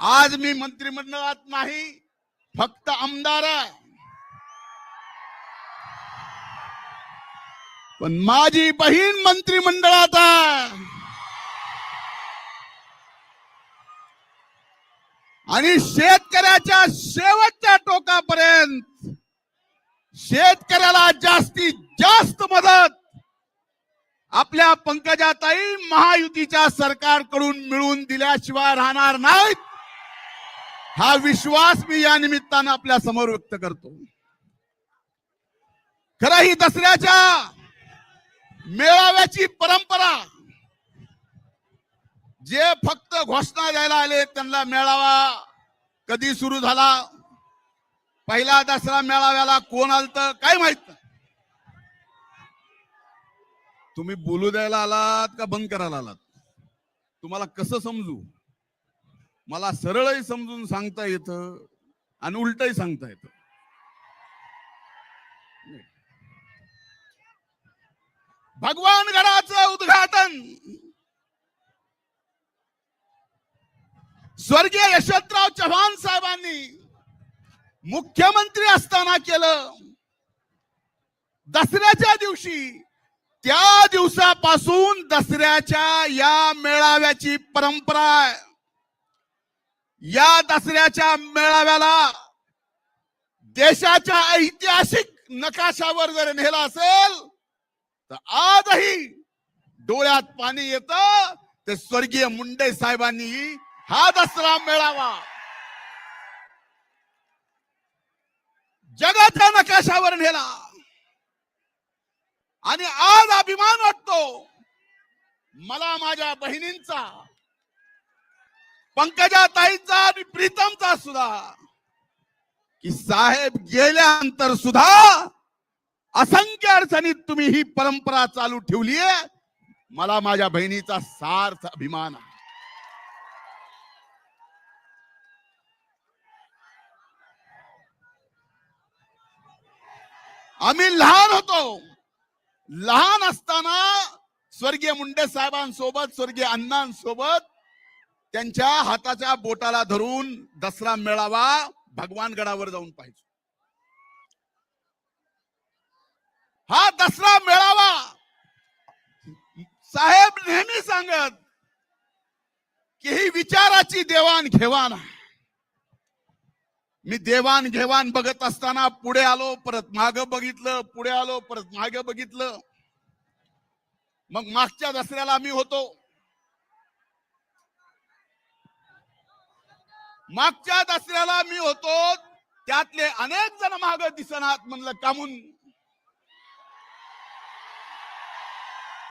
आज मी मंत्रिमंडळात नाही फक्त आमदार आहे. पण माझी बहीण मंत्रिमंडळात आहे. आणि शेतकऱ्याच्या शेवटच्या टोकापर्यंत शेतकऱ्याला जास्तीत जास्त मदत आपल्या पंकजाताई महायुतीच्या सरकारकडून मिळवून दिल्याशिवाय राहणार नाहीत. हा विश्वास मी या निमित्तानं आपल्यासमोर व्यक्त करतो. खरं ही दसऱ्याच्या मेळाव्याची परंपरा जे फक्त घोषणा द्यायला आले त्यांना मेळावा कधी सुरू झाला? पहिला दसरा मेळाव्याला कोण आलत? काय माहीत? नाही. तुम्ही बोलू द्यायला आलात का बंद करायला आलात? तुम्हाला कसं समजू? मला सरळही समजून सांगता येतं आणि उलटही सांगता येतं. भगवान गडाचं उद्घाटन! स्वर्गीय यशवंतराव चव्हाण साहेबांनी मुख्यमंत्री असताना केलं. दसऱ्याच्या दिवशी त्या दिवसापासून दसऱ्याच्या या मेळाव्याची परंपरा आहे. या दसऱ्याच्या मेळाव्याला देशाच्या ऐतिहासिक नकाशावर जर नेला असेल तर आजही डोळ्यात पाणी येत. ते स्वर्गीय मुंडे साहेबांनी हा दसरा मेळावा. जगाच्या नकाशावर नेला. आणि आज अभिमान वाटतो. मला माझ्या बहिणींचा पंकजा ताईचा आणि प्रीतमचा सुद्धा. की साहेब गेल्यानंतर सुद्धा असंख्य अडचणीत तुम्ही ही परंपरा चालू ठेवली मला माझ्या बहिणीचा सार्थ अभिमान आहे. आम्ही लहान होतो. लहान असताना स्वर्गीय मुंडे साहेबांसोबत स्वर्गीय अण्णांसोबत त्यांच्या हाताच्या बोटाला धरून दसरा मेळावा भगवान गडावर जाऊन पाहिजे. हा दसरा मेळावा साहेब नेहमी सांगत की ही विचाराची देवाण घेवाण मी देवाण घेवाण बघत असताना पुढे आलो परत माग बघितलं पुढे आलो परत मागे बघितलं. मग मागच्या दसऱ्याला मी होतो. मागच्या दसऱ्याला मी होतो. त्यातले अनेक जण माग दिसनात म्हणलं कामून